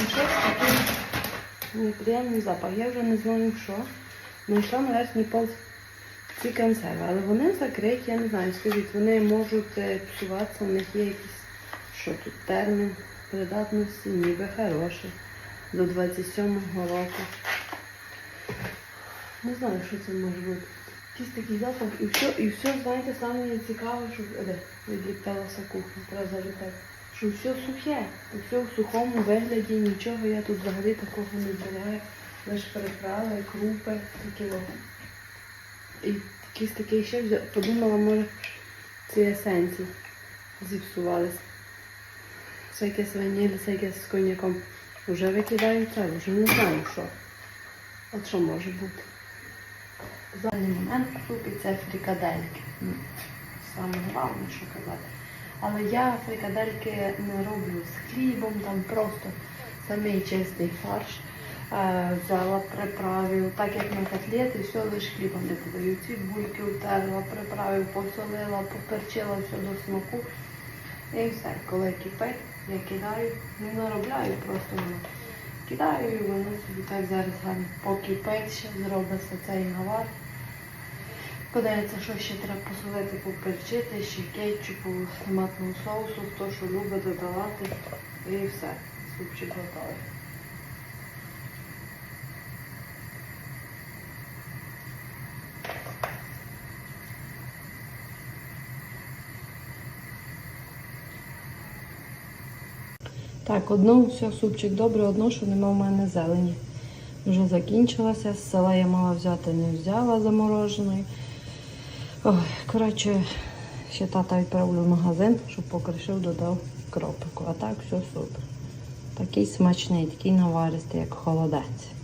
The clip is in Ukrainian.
І такий неприємний запах. Я вже не знаю що. Знайшла на верхній пол ці консерви, але вони закриті, я не знаю, скажіть, вони можуть е, псуватися, у них є якісь, що тут, термін придатності, ніби хороший, до 27-го року. Не знаю, що це може бути. Якийсь такий запах, і все, і все, знаєте, саме цікаве, що де, відліталася кухня, треба залітати. Все сухе, все в сухому вигляді, нічого я тут взагалі такого не зберігаю. Лише приправи, крупи, такі о. І якийсь такий ще взя- подумала, може, ці есенції якесь ваніль, це якесь з коньяком. Вже викидаю це, вже не знаю що. От що може бути. В даний момент це фрикадельки. Ну, Саме головне, що казати. Але я фрикадельки не роблю з хлібом, там просто самий чистий фарш. Е, Взяла, приправив, так як на котлети, все лише хлібом не подаю. Цибульки утерла, приправив, посолила, поперчила все до смаку. І все, коли кипить, я кидаю, не наробляю, просто воно. Кидаю і воно собі так зараз гарно покипить, ще зробиться цей гавар. Подається, що ще треба посолити, поперчити, ще кетчупу, томатного соусу, хто що любить додавати. І все, супчик готовий. Так, одно все, супчик добре, одно, що нема в мене зелені. Вже закінчилася. З села я мала взяти, не взяла замороженої. Ой, коротше, ще тата відправлю в магазин, щоб покришив, додав кропику. А так все супер. Такий смачний, такий наваристий, як холодець.